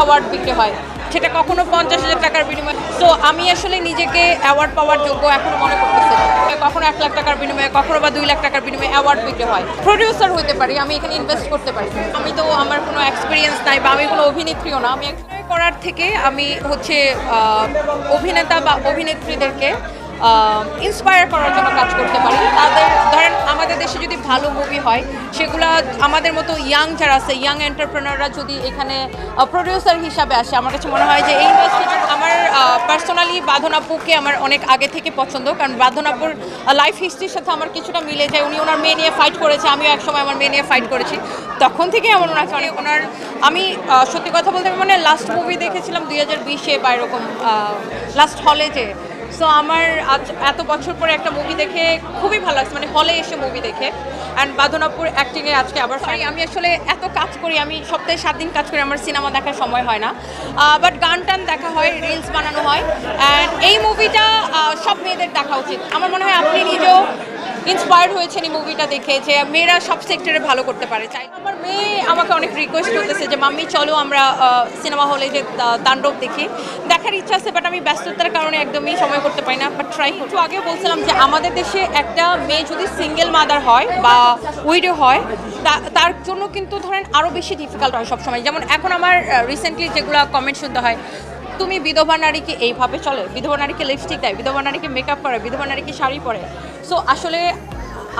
Award বিক্রি হয়। সেটা কখনো পঞ্চাশ হাজার টাকার বিনিময়ে। তো আমি আসলে নিজেকে অ্যাওয়ার্ড পাওয়ার যোগ্য এখনও মনে করতেছি কখনো এক লাখ টাকার বিনিময়ে, কখনো বা দুই লাখ টাকার বিনিময়ে অ্যাওয়ার্ড বিক্রি হয়। প্রডিউসার হতে পারি, আমি এখানে ইনভেস্ট করতে পারি। আমি তো আমার কোনো এক্সপিরিয়েন্স নাই বা আমি কোনো অভিনেত্রীও না। আমি করার থেকে আমি হচ্ছে অভিনেতা বা অভিনেত্রীদেরকে ইন্সপায়ার করার জন্য কাজ করতে ভালো মুভি হয়। সেগুলো আমাদের মতো ইয়াং যারা আছে ইয়াং এন্টারপ্রেনাররা যদি এখানে প্রডিউসার হিসাবে আসে, আমার কাছে মনে হয় যে এই আমার পার্সোনালি বাঁধনাপুকে আমার অনেক আগে থেকে পছন্দ। কারণ বাঁধনাপুর লাইফ হিস্ট্রির সাথে আমার কিছুটা মিলে যায়। উনি ওনার মেয়ে নিয়ে ফাইট করেছে, আমিও একসময় আমার মেয়ে নিয়ে ফাইট করেছি। তখন থেকে আমার ওনাকে অনেক ওনার, আমি সত্যি কথা বলতে মানে লাস্ট মুভি দেখেছিলাম দুই হাজার বিশে বা এরকম লাস্ট হলে যে সো আমার আজ এত বছর পরে একটা মুভি দেখে খুবই ভালো লাগছে। মানে হলে এসে মুভি দেখে। অ্যান্ড বাদনাপুর অ্যাক্টিংয়ে আজকে আবার সরি আমি আসলে এত কাজ করি আমি সপ্তাহে সাত দিন কাজ করি আমার সিনেমা দেখার সময় হয় না। বাট গান টান দেখা হয় রিলস বানানো হয়। অ্যান্ড এই মুভিটা সব মেয়েদের দেখা উচিত। আমার মনে হয় আপনি নিজেও ইন্সপায়ার্ড হয়েছেন এই মুভিটা দেখে যে মেয়েরা সব সেক্টরে ভালো করতে পারে। চাই আমার মেয়ে আমাকে অনেক রিকোয়েস্ট করতেছে যে, মাম্মি, চলো আমরা সিনেমা হলে যে তাণ্ডব দেখি। দেখার ইচ্ছা আছে বাট আমি ব্যস্ততার কারণে একদমই সময় করতে পারি না। বাট ট্রাই একটু আগে বলছিলাম যে, আমাদের দেশে একটা মেয়ে যদি সিঙ্গেল মাদার হয় বা উইডো হয় তার জন্য কিন্তু ধরেন আরও বেশি ডিফিকাল্ট হয় সবসময়। যেমন এখন আমার রিসেন্টলি যেগুলো কমেন্ট শুনতে হয়, তুমি বিধবা নারীকে এইভাবে চলে, বিধবা নারীকে লিপস্টিক দেয়, বিধবা নারীকে মেকআপ করে বিধবা নারীকে শাড়ি পরে। সো আসলে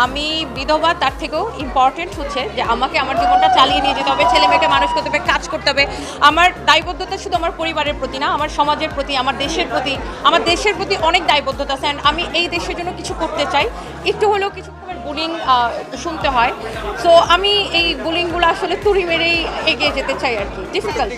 আমি বিধবা, তার থেকেও ইম্পর্টেন্ট হচ্ছে যে আমাকে আমার জীবনটা চালিয়ে নিয়ে যেতে হবে, ছেলে মেয়েকে মানুষ করতে হবে, কাজ করতে হবে। আমার দায়বদ্ধতা শুধু আমার পরিবারের প্রতি না, আমার সমাজের প্রতি, আমার দেশের প্রতি, আমার দেশের প্রতি অনেক দায়বদ্ধতা আছে। And আমি এই দেশের জন্য কিছু করতে চাই। একটু হলেও কিছু বুলিং শুনতে হয়। সো আমি এই বুলিংগুলো আসলে তুড়ি মেরেই এগিয়ে যেতে চাই আর কি। ডিফিকাল্ট